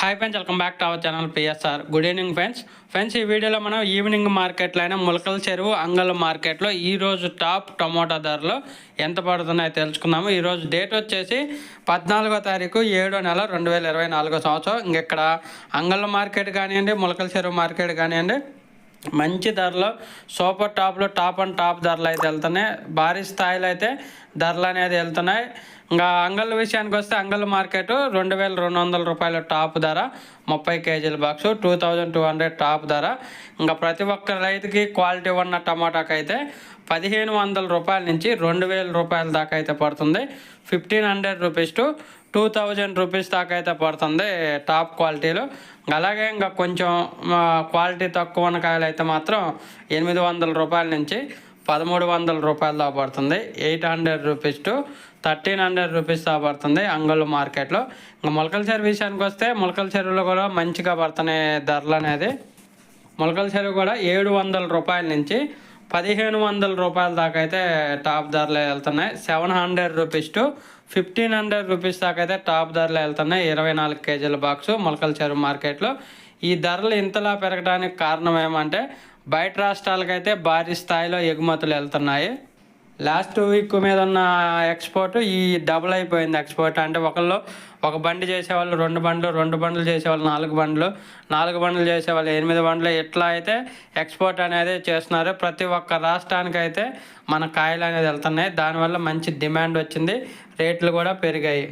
Hi friends welcome back to our channel PSR good evening friends friends ఈ వీడియోలో మనం evening మార్కెట్లో అయినా ములకల చెరువు అంగళ మార్కెట్లో ఈరోజు టాప్ టమోటా ధరలు ఎంత పడుతున్నాయో తెలుసుకుందాము. ఈరోజు డేట్ వచ్చేసి పద్నాలుగో తారీఖు ఏడో నెల రెండు వేల ఇరవై నాలుగో సంవత్సరం. ఇంక ఇక్కడ అంగళ్ళ మార్కెట్ కానివ్వండి ములకల చెరువు మార్కెట్ కానివ్వండి మంచి ధరలో సూపర్ టాప్లో టాప్ అండ్ టాప్ ధరలు అయితే వెళ్తున్నాయి. భారీ స్థాయిలో అయితే ధరలు అనేది వెళ్తున్నాయి. ఇంకా అంగళ్ళ విషయానికి వస్తే అంగళ్ళ మార్కెట్ రెండు వేల రెండు వందల రూపాయల టాప్ ధర. ముప్పై కేజీల box two thousand two hundred top ధర. ఇంకా ప్రతి ఒక్క రైతుకి క్వాలిటీ ఉన్న టమాటాకి అయితే పదిహేను వందల రూపాయల నుంచి రెండు వేల రూపాయల దాకా అయితే పడుతుంది. Fifteen hundred rupees to two thousand rupees దాకా అయితే పడుతుంది టాప్ క్వాలిటీలో. అలాగే ఇంకా కొంచెం క్వాలిటీ తక్కువ ఉన్న కాయలు అయితే మాత్రం ఎనిమిది వందల రూపాయల నుంచి పదమూడు వందల రూపాయలు దాపడుతుంది పడుతుంది. Eight hundred rupees to thirteen hundred rupees దాకా పడుతుంది అంగళ్ళు మార్కెట్లో. ఇంకా మొలకల చెరువు విషయానికి వస్తే మొలకల చెరువులో కూడా మంచిగా పడుతున్నాయి ధరలు అనేది మొలకల చెరువు కూడా ఏడు వందల రూపాయల నుంచి పదిహేను వందల రూపాయల దాకా అయితే టాప్ ధరలు వెళ్తున్నాయి. Seven hundred rupees to fifteen hundred rupees దాకా అయితే టాప్ ధరలు వెళ్తున్నాయి. ఇరవై నాలుగు కేజీల బాక్సు మొలకల చెరువు మార్కెట్లో. ఈ ధరలు ఇంతలా పెరగడానికి కారణం ఏమంటే బయట రాష్ట్రాలకైతే భారీ స్థాయిలో ఎగుమతులు వెళ్తున్నాయి. లాస్ట్ వీక్ మీద ఉన్న ఎక్స్పోర్ట్ ఈ డబుల్ అయిపోయింది ఎక్స్పోర్ట్. అంటే ఒకళ్ళు ఒక బండి చేసేవాళ్ళు రెండు బండ్లు రెండు బండ్లు చేసేవాళ్ళు నాలుగు బండ్లు నాలుగు బండ్లు చేసేవాళ్ళు ఎనిమిది బండ్లు. ఇట్లా అయితే ఎక్స్పోర్ట్ అనేది చేస్తున్నారు. ప్రతి ఒక్క రాష్ట్రానికి అయితే మన కాయలు అనేది వెళ్తున్నాయి. దానివల్ల మంచి డిమాండ్ వచ్చింది. రేట్లు కూడా పెరిగాయి.